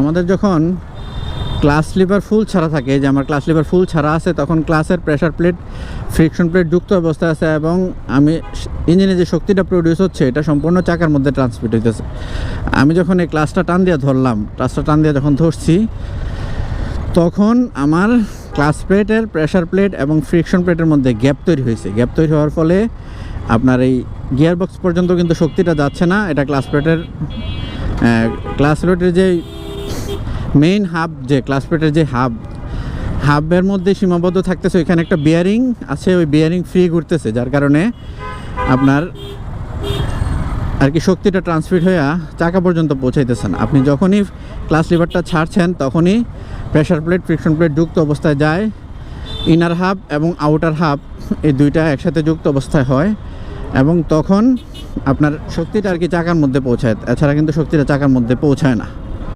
আমাদের যখন class liver ফুল ছাড়া থাকে, যে আমার ক্লাস লিভার ফুল ছাড়া আছে, তখন ক্লাসের প্রেশার প্লেট ফ্রিকশন প্লেট যুক্ত অবস্থায় আছে এবং আমি ইঞ্জিনে যে শক্তিটা প্রডিউস হচ্ছে, এটা সম্পূর্ণ চাকার মধ্যে ট্রান্সমিট হইতেছে। আমি যখন এই ক্লাসটা টান দিয়ে ধরলাম, ক্লাসটা টান দিয়ে যখন ধরছি, তখন আমার ক্লাস প্লেটের প্রেশার প্লেট এবং ফ্রিকশন প্লেটের মধ্যে গ্যাপ তৈরি হয়েছে। গ্যাপ তৈরি হওয়ার ফলে আপনার এই গিয়ার বক্স পর্যন্ত কিন্তু শক্তিটা যাচ্ছে না। এটা ক্লাস প্লেটের ক্লাস প্লেটের যে মেইন হাব যে ক্লাস প্লেটের যে হাব হাবের মধ্যে সীমাবদ্ধ থাকতেছে ওইখানে একটা বিয়ারিং আছে, ওই বিয়ারিং ফ্রি ঘুরতেছে, যার কারণে আপনার আর কি শক্তিটা ট্রান্সফিট হয়ে চাকা পর্যন্ত পৌঁছাইতেছে না। আপনি যখনই ক্লাস লিভারটা ছাড়ছেন, তখনই প্রেশার প্লেট ফ্রিকশন প্লেট যুক্ত অবস্থায় যায়। ইনার হাব এবং আউটার হাব এই দুইটা একসাথে যুক্ত অবস্থায় হয় এবং তখন আপনার শক্তিটা আর কি চাকার মধ্যে পৌঁছায়। এছাড়া কিন্তু শক্তিটা চাকার মধ্যে পৌঁছায় না।